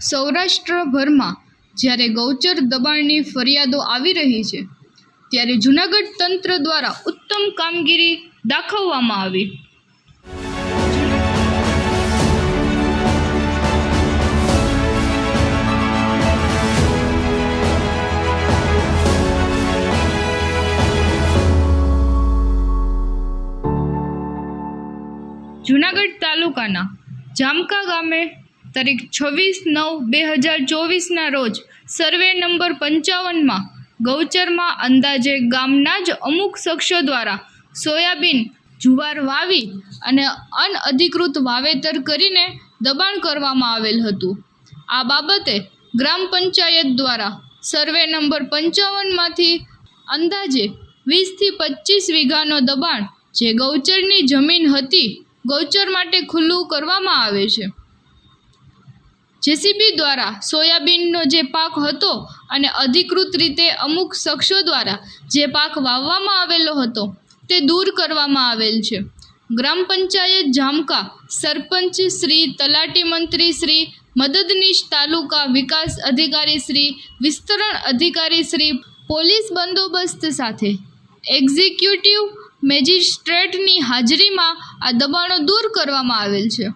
સૌરાષ્ટ્રભરમાં જ્યારે ગૌચર દબાણની ફરિયાદો આવી રહી છે, ત્યારે જૂનાગઢ તંત્ર દ્વારા ઉત્તમ કામગીરી દાખવવામાં આવી. જૂનાગઢ તાલુકાના જામકા ગામે તારીખ છવ્વીસ નવ બે હજાર ચોવીસના રોજ સર્વે નંબર પંચાવનમાં ગૌચરમાં અંદાજે ગામના જ અમુક શખ્સો દ્વારા સોયાબીન જુવાર વાવી અને અનઅધિકૃત વાવેતર કરીને દબાણ કરવામાં આવેલ હતું. આ બાબતે ગ્રામ પંચાયત દ્વારા સર્વે નંબર પંચાવનમાંથી અંદાજે વીસથી પચીસ વીઘાનો દબાણ જે ગૌચરની જમીન હતી ગૌચર માટે ખુલ્લું કરવામાં આવે છે. જેસીબી દ્વારા સોયાબીનનો જે પાક હતો અને અધિકૃત રીતે અમુક શખ્સો દ્વારા જે પાક વાવવામાં આવેલો હતો તે દૂર કરવામાં આવેલ છે. ગ્રામ પંચાયત જામકા સરપંચ શ્રી તલાટી મંત્રી શ્રી મદદનીશ તાલુકા વિકાસ અધિકારી શ્રી વિસ્તરણ અધિકારી શ્રી પોલીસ બંદોબસ્ત સાથે એક્ઝિક્યુટિવ મેજિસ્ટ્રેટની હાજરીમાં આ દબાણો દૂર કરવામાં આવેલ છે.